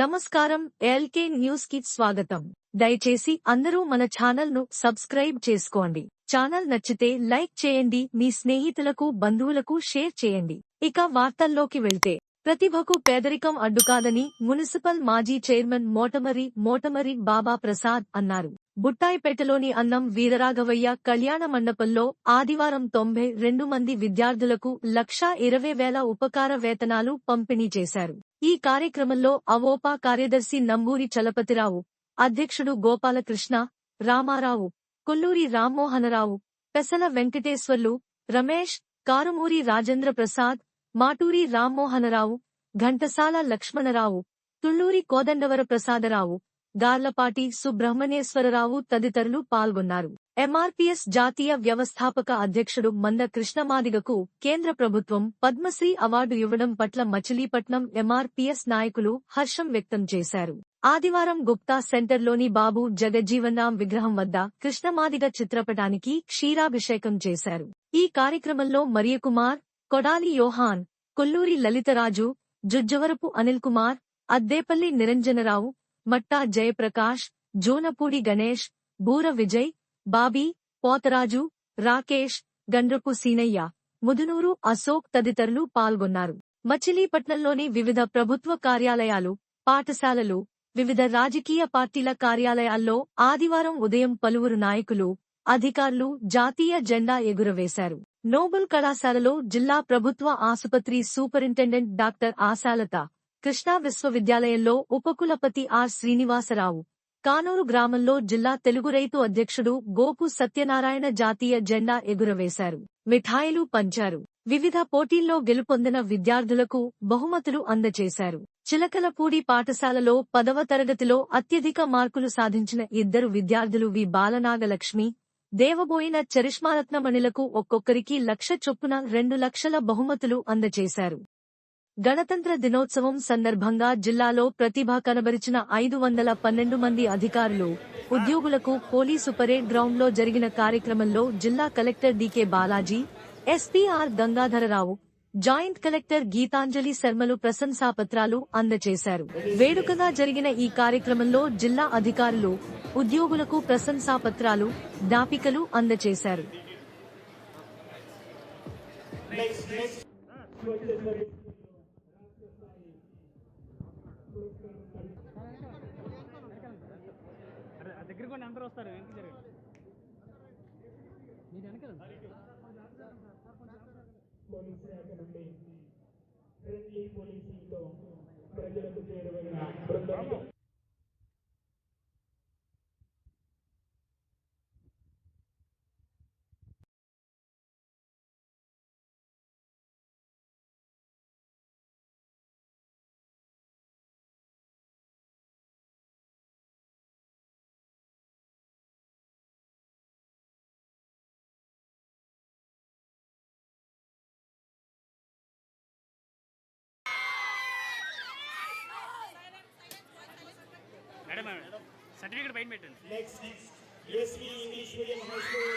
నమస్కారం ఎల్కే న్యూస్కి స్వాగతం. దయచేసి అందరూ మన ఛానల్ను సబ్స్క్రైబ్ చేసుకోండి. ఛానల్ నచ్చితే లైక్ చేయండి మీ స్నేహితులకు బంధువులకు షేర్ చేయండి. ఇక వార్తల్లోకి వెళ్తే ప్రతిభకు పేదరికం అడ్డుకాదని మున్సిపల్ మాజీ చైర్మన్ మోటమరి మోటమరి బాబా ప్రసాద్ అన్నారు. బుట్టాయిపేటలోని అన్నం వీరరాఘవయ్య కళ్యాణ మండపంలో ఆదివారం తొంభై రెండు మంది విద్యార్థులకు లక్షా ఇరవై వేల ఉపకార వేతనాలు పంపిణీ చేశారు. ఈ కార్యక్రమంలో అవోపా కార్యదర్శి నంబూరి చలపతిరావు అధ్యక్షుడు గోపాలకృష్ణ రామారావు కొల్లూరి రామ్మోహనరావు పెసల వెంకటేశ్వర్లు రమేష్ కారుమూరి రాజేంద్ర ప్రసాద్ మాటూరి రామ్మోహనరావు ఘంటసాల లక్ష్మణరావు తుళ్ళూరి కోదండవర ప్రసాదరావు గార్లపాటి సుబ్రహ్మణ్యేశ్వరరావు తదితరులు పాల్గొన్నారు. ఎంఆర్పీఎస్ జాతీయ వ్యవస్థాపక అధ్యక్షుడు మంద కృష్ణమాదిగకు కేంద్ర ప్రభుత్వం పద్మశ్రీ అవార్డు ఇవ్వడం పట్ల మచిలీపట్నం ఎంఆర్పీఎస్ నాయకులు హర్షం వ్యక్తం చేశారు. ఆదివారం గుప్తా సెంటర్లోని బాబు జగజ్జీవన్రామ్ విగ్రహం వద్ద కృష్ణమాదిగ చిత్రపటానికి క్షీరాభిషేకం చేశారు. ఈ కార్యక్రమంలో మరియకుమార్ కొడాలి యోహాన్ కొల్లూరి లలితరాజు జుజ్జవరపు అనిల్ కుమార్ అద్దేపల్లి నిరంజనరావు మట్టా జయప్రకాష్ జోనపూడి గణేష్ బూర విజయ్ బాబీ పోతరాజు రాకేష్ గండ్రపు సీనయ్య ముదునూరు అశోక్ తదితరులు పాల్గొన్నారు. మచిలీపట్నంలోని వివిధ ప్రభుత్వ కార్యాలయాలు పాఠశాలలు వివిధ రాజకీయ పార్టీల కార్యాలయాల్లో ఆదివారం ఉదయం పలువురు నాయకులు అధికారులు జాతీయ జెండా ఎగురవేశారు. నోబెల్ కళాశాలలో జిల్లా ప్రభుత్వ ఆసుపత్రి సూపరింటెండెంట్ డాక్టర్ ఆశాలత కృష్ణా విశ్వవిద్యాలయంలో ఉపకులపతి ఆర్ శ్రీనివాసరావు. కానూరు గ్రామంలో జిల్లా తెలుగు రైతు అధ్యక్షుడు గోపు సత్యనారాయణ జాతీయ జెండా ఎగురవేశారు. మిఠాయిలు పంచారు. వివిధ పోటీల్లో గెలుపొందిన విద్యార్థులకు బహుమతులు అందజేశారు చిలకలపూడి పాఠశాలలో పదవ తరగతిలో అత్యధిక మార్కులు సాధించిన ఇద్దరు విద్యార్థులు వి. బాలనాగలక్ష్మి దేవబోయిన చరిష్మారత్నమణిలకు ఒక్కొక్కరికి లక్ష చొప్పున రెండు లక్షల బహుమతులు అందజేశారు గణతంత్ర దినోత్సవం సందర్భంగా జిల్లాలో ప్రతిభ కనబరిచిన ఐదు వందల పన్నెండు మంది అధికారులు ఉద్యోగులకు పోలీసు పరేడ్ గ్రౌండ్లో జరిగిన కార్యక్రమంలో జిల్లా collector DK Balaji SPR Gangadhararao joint collector Geetanjali శర్మలు ప్రశంసాపత్రాలు అందజేశారు వేడుకగా జరిగిన ఈ కార్యక్రమంలో జిల్లా అధికారులు ఉద్యోగులకు ప్రశంసాపత్రాలు జ్ఞాపికలు అందజేశారు దగ్గర కొన్ని అందరూ వస్తారు వెనక్కి జరగండి మీరు వెనకాల పోలీస్ శాఖ నుండి ప్రజలకు చేరువైన మేడం సర్టిఫికేట్ పైన పెట్టండి. Next SV English medium high school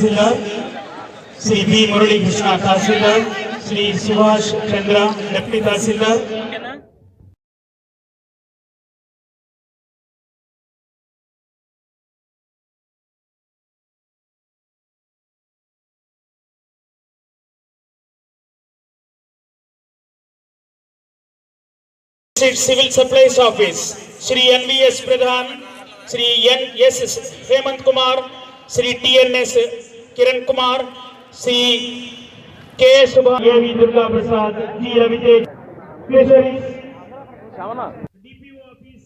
councillor Shri B Murali Krishna tahsildar Shri Subhash Chandra, deputy tahsildar civil supplies office Shri N B S Pradhan Shri N S Hemant Kumar Shri T N S Kiran Kumar C. K. Subba Durga Prasad G. Ravidev DPO office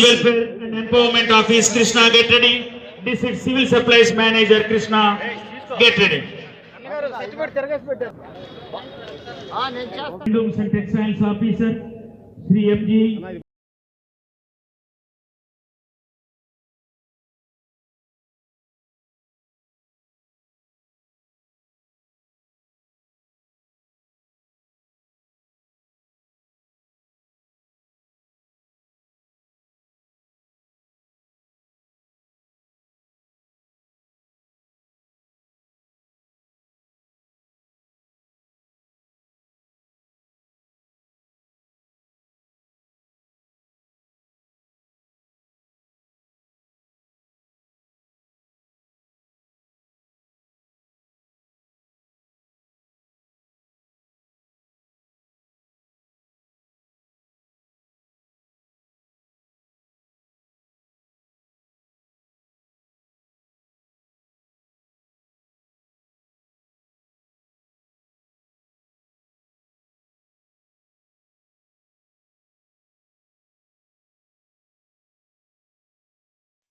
welfare and empowerment office Krishna get ready district civil supplies manager Krishna get ready textiles officer Shri M G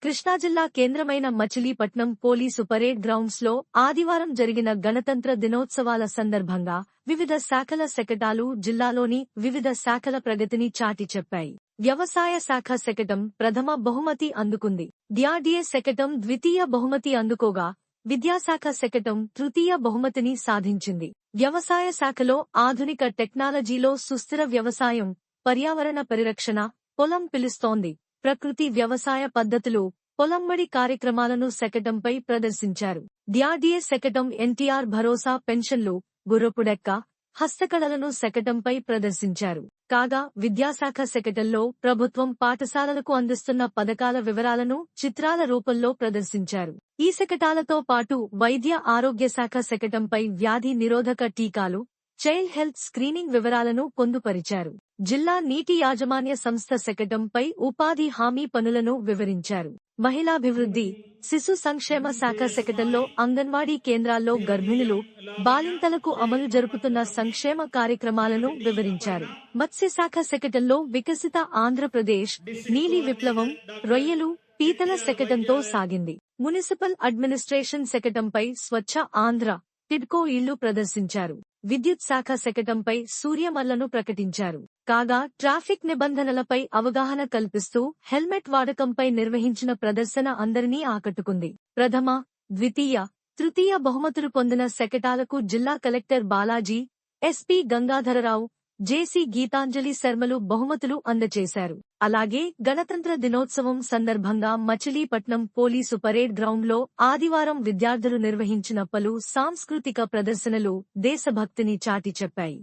Krishna జిల్లా కేంద్రమైన Machilipatnam police parade గ్రౌండ్స్లో ఆదివారం జరిగిన గణతంత్ర దినోత్సవాల సందర్భంగా వివిధ శాఖల శకటాలు జిల్లాలోని వివిధ శాఖల ప్రగతిని చాటి చెప్పాయి. వ్యవసాయ శాఖ శకటం ప్రథమ బహుమతి అందుకుంది. డిఆర్డీఏ శకటం ద్వితీయ బహుమతి అందుకోగా విద్యాశాఖ శకటం తృతీయ బహుమతిని సాధించింది. వ్యవసాయ శాఖలో ఆధునిక టెక్నాలజీలో సుస్థిర వ్యవసాయం పర్యావరణ పరిరక్షణ పొలం పిలుస్తోంది. ప్రకృతి వ్యవసాయ పద్ధతులు పొలంబడి కార్యక్రమాలను శకటంపై ప్రదర్శించారు. డిఆర్డీఏ శకటం ఎన్టీఆర్ భరోసా పెన్షన్లు గుర్రపుడెక్క హస్తకళలను శకటంపై ప్రదర్శించారు. కాగా విద్యాశాఖ శకటంలో ప్రభుత్వం పాఠశాలలకు అందిస్తున్న పథకాల వివరాలను చిత్రాల రూపంలో ప్రదర్శించారు. ఈ శకటాలతో పాటు వైద్య ఆరోగ్య శాఖ శకటంపై వ్యాధి నిరోధక టీకాలు చైల్డ్ హెల్త్ స్క్రీనింగ్ వివరాలను పొందుపరిచారు. జిల్లా నీటి యాజమాన్య సంస్థ శకటంపై ఉపాధి హామీ పనులను వివరించారు. మహిళాభివృద్ధి శిశు సంక్షేమ శాఖ శకటంలో అంగన్వాడీ కేంద్రాల్లో గర్భిణులు బాలింతలకు అమలు జరుపుతున్న సంక్షేమ కార్యక్రమాలను వివరించారు. మత్స్యశాఖ శకటంలో వికసిత ఆంధ్రప్రదేశ్ నీలి విప్లవం రొయ్యలు పీతల శకటంతో సాగింది. మున్సిపల్ అడ్మినిస్ట్రేషన్ శకటంపై స్వచ్ఛ ఆంధ్ర టిడ్కో ఇళ్ళు ప్రదర్శించారు. విద్యుత్ శాఖ శకటంపై సూర్యమల్లను ప్రకటించారు. కాగా ట్రాఫిక్ నిబంధనలపై అవగాహన కల్పిస్తూ హెల్మెట్ వాడకంపై నిర్వహించిన ప్రదర్శన అందరినీ ఆకట్టుకుంది. ప్రథమ ద్వితీయ తృతీయ బహుమతులు పొందిన శకటాలకు జిల్లా collector Balaji SP Gangadhararao JC Geetanjali శర్మలు బహుమతులు అందజేశారు. అలాగే గణతంత్ర దినోత్సవం సందర్భంగా మచిలీపట్నం పోలీసు పరేడ్ గ్రౌండ్లో ఆదివారం విద్యార్థులు నిర్వహించిన పలు సాంస్కృతిక ప్రదర్శనలు దేశభక్తిని చాటి చెప్పాయి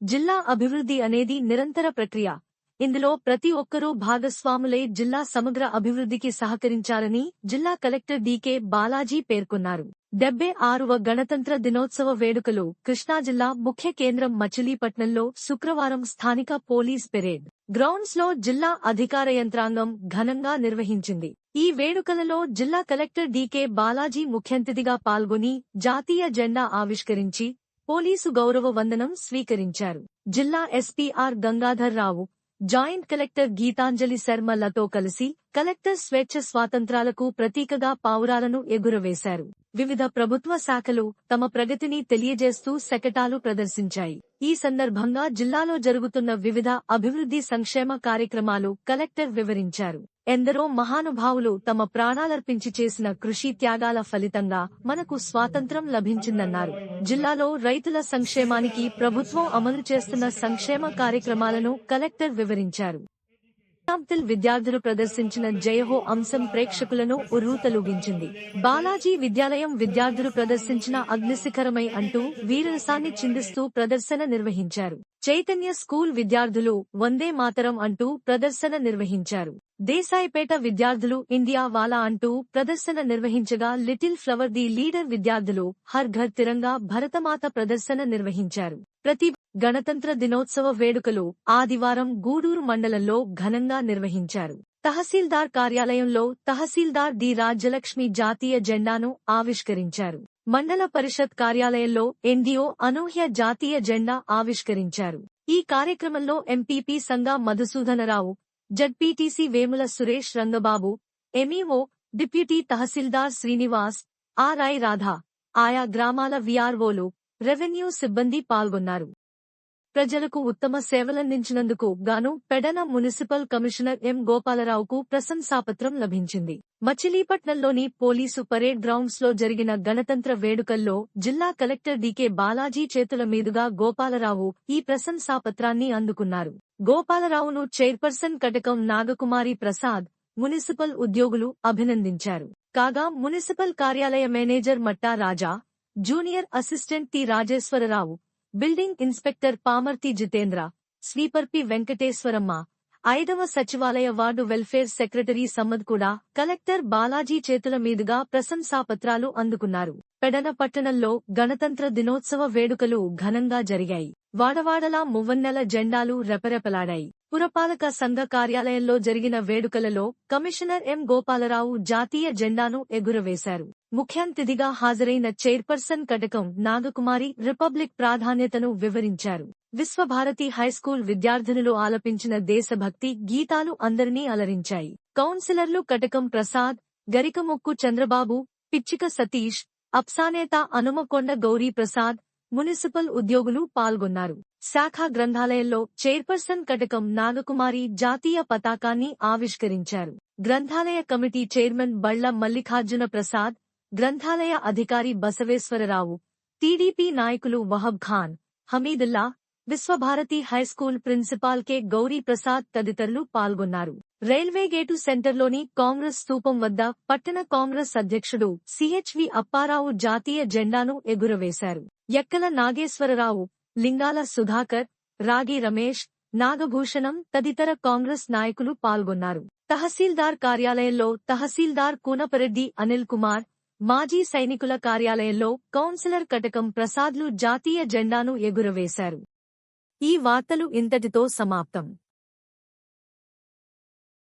జిల్లా అభివృద్ధి అనేది నిరంతర ప్రక్రియ. ఇందులో ప్రతి ఒక్కరూ భాగస్వాములై జిల్లా సమగ్ర అభివృద్ధికి సహకరించాలని జిల్లా కలెక్టర్ డీకే బాలాజీ పేర్కొన్నారు. డెబ్బై ఆరువ గణతంత్ర దినోత్సవ వేడుకలు కృష్ణా జిల్లా ముఖ్య కేంద్రం మచిలీపట్నంలో శుక్రవారం స్థానిక పోలీస్ పెరేడ్ గ్రౌండ్స్లో జిల్లా అధికార యంత్రాంగం ఘనంగా నిర్వహించింది. ఈ వేడుకలలో జిల్లా కలెక్టర్ డీకే బాలాజీ ముఖ్యంతిథిగా పాల్గొని జాతీయ జెండా ఆవిష్కరించి పోలీసు గౌరవ వందనం స్వీకరించారు. జిల్లా SPR Gangadhar Rao joint collector Geetanjali Sharma లతో కలిసి కలెక్టర్ స్వేచ్ఛ స్వాతంత్రాలకు ప్రతీకగా పావురాలను ఎగురవేశారు. వివిధ ప్రభుత్వ శాఖలు తమ ప్రగతిని తెలియజేస్తూ శకటాలు ప్రదర్శించాయి. ఈ సందర్భంగా జిల్లాలో జరుగుతున్న వివిధ అభివృద్ధి సంక్షేమ కార్యక్రమాలు కలెక్టర్ వివరించారు. ఎందరో మహానుభావులు తమ ప్రాణాలర్పించి చేసిన కృషి త్యాగాల ఫలితంగా మనకు స్వాతంత్రం లభించిందన్నారు. జిల్లాలో రైతుల సంక్షేమానికి ప్రభుత్వం అమలు చేస్తున్న సంక్షేమ కార్యక్రమాలను కలెక్టర్ వివరించారు. విద్యార్థులు విద్యార్థులు ప్రదర్శించిన జయహో అంశం ప్రేక్షకులను ఉర్రూతలూగించింది. బాలాజీ విద్యాలయం విద్యార్థులు ప్రదర్శించిన అగ్నిశిఖరమై అంటూ వీరరసాన్ని చిందిస్తూ ప్రదర్శన నిర్వహించారు. చైతన్య స్కూల్ విద్యార్థులు వందే మాతరం అంటూ ప్రదర్శన నిర్వహించారు. దేశాయిపేట విద్యార్థులు ఇండియా వాలా అంటూ ప్రదర్శన నిర్వహించగా లిటిల్ ఫ్లవర్ ది లీడర్ విద్యార్థులు హర్ ఘర్ తిరంగా భరతమాత ప్రదర్శన నిర్వహించారు. ప్రతి గణతంత్ర దినోత్సవ వేడుకలు ఆదివారం గూడూరు మండలంలో ఘనంగా నిర్వహించారు. తహసీల్దార్ కార్యాలయంలో తహసీల్దార్ డి రాజ్యలక్ష్మి జాతీయ జెండాను ఆవిష్కరించారు. మండల పరిషత్ కార్యాలయంలో ఎన్డీఓ అనూహ్య జాతీయ జెండా ఆవిష్కరించారు. ఈ కార్యక్రమంలో MPP Sanga Madhusudanarao ZPTC Vemula Suresh Rangababu MEO deputy tahsildar Srinivas RI Radha ఆయా గ్రామాల విఆర్ఓలు రెవెన్యూ సిబ్బంది పాల్గొన్నారు. ప్రజలకు ఉత్తమ సేవలందించినందుకు గాను పెడన మున్సిపల్ కమిషనర్ ఎం గోపాలరావుకు ప్రశంసాపత్రం లభించింది. మచిలీపట్నంలోని పోలీసు పరేడ్ గ్రౌండ్స్లో జరిగిన గణతంత్ర వేడుకల్లో జిల్లా కలెక్టర్ డీకే బాలాజీ చేతుల మీదుగా గోపాలరావు ఈ ప్రశంసాపత్రాన్ని అందుకున్నారు. గోపాలరావును చైర్పర్సన్ కటకం నాగకుమారి ప్రసాద్ మున్సిపల్ ఉద్యోగులు అభినందించారు. కాగా మున్సిపల్ కార్యాలయ manager Matta Raja junior assistant T Rajeswararao building inspector Pamarthi Jitendra sweeper P Venkateswaramma ఐదవ సచివాలయ వార్డు వెల్ఫేర్ సెక్రటరీ సమ్మద్ కూడా కలెక్టర్ బాలాజీ చేతుల మీదుగా ప్రశంసాపత్రాలు అందుకున్నారు. పెడన పట్టణంలో గణతంత్ర దినోత్సవ వేడుకలు ఘనంగా జరిగాయి. వాడవాడలా మువ్వన్నెల జెండాలు రెపరెపలాడాయి. పురపాలక సంఘ కార్యాలయంలో జరిగిన వేడుకలలో కమిషనర్ ఎం గోపాలరావు జాతీయ జెండాను ఎగురవేశారు. ముఖ్యాతిథిగా హాజరైన చైర్పర్సన్ కటకం నాగకుమారి రిపబ్లిక్ ప్రాధాన్యతను వివరించారు. విశ్వభారతి హైస్కూల్ విద్యార్థినులు ఆలపించిన దేశభక్తి గీతాలు అందరినీ అలరించాయి. కౌన్సిలర్లు కటకం ప్రసాద్ గరికముక్కు చంద్రబాబు పిచ్చిక సతీష్ అప్సానేత అనుమకొండ గౌరీ ప్రసాద్ మున్సిపల్ ఉద్యోగులు పాల్గొన్నారు. శాఖ గ్రంథాలయంలో చైర్పర్సన్ కటకం నాగకుమారి జాతీయ పతాకాన్ని ఆవిష్కరించారు. గ్రంథాలయ కమిటీ చైర్మన్ బళ్ళ మల్లికార్జున ప్రసాద్ గ్రంథాలయ అధికారి బసవేశ్వరరావు టీడీపీ నాయకులు Wahab Khan Hamidullah Vishwabharati high school principal K. Gauri Prasad తదితరులు పాల్గొన్నారు. రైల్వే గేటు సెంటర్లోని కాంగ్రెస్ స్థూపం వద్ద పట్టణ కాంగ్రెస్ అధ్యక్షుడు సిహెచ్వి అప్పారావు జాతీయ జెండాను ఎగురవేశారు. ఎక్కల నాగేశ్వరరావు లింగాల సుధాకర్ రాగి రమేష్ నాగభూషణం తదితర కాంగ్రెస్ నాయకులు పాల్గొన్నారు. తహసీల్దార్ కార్యాలయంలో తహసీల్దార్ కూనపరెడ్డి అనిల్ కుమార్ మాజీ సైనికుల కార్యాలయంలో కౌన్సిలర్ కటకం ప్రసాద్లు జాతీయ జెండాను ఎగురవేశారు. ఈ వార్తలు ఇంతటితో సమాప్తం.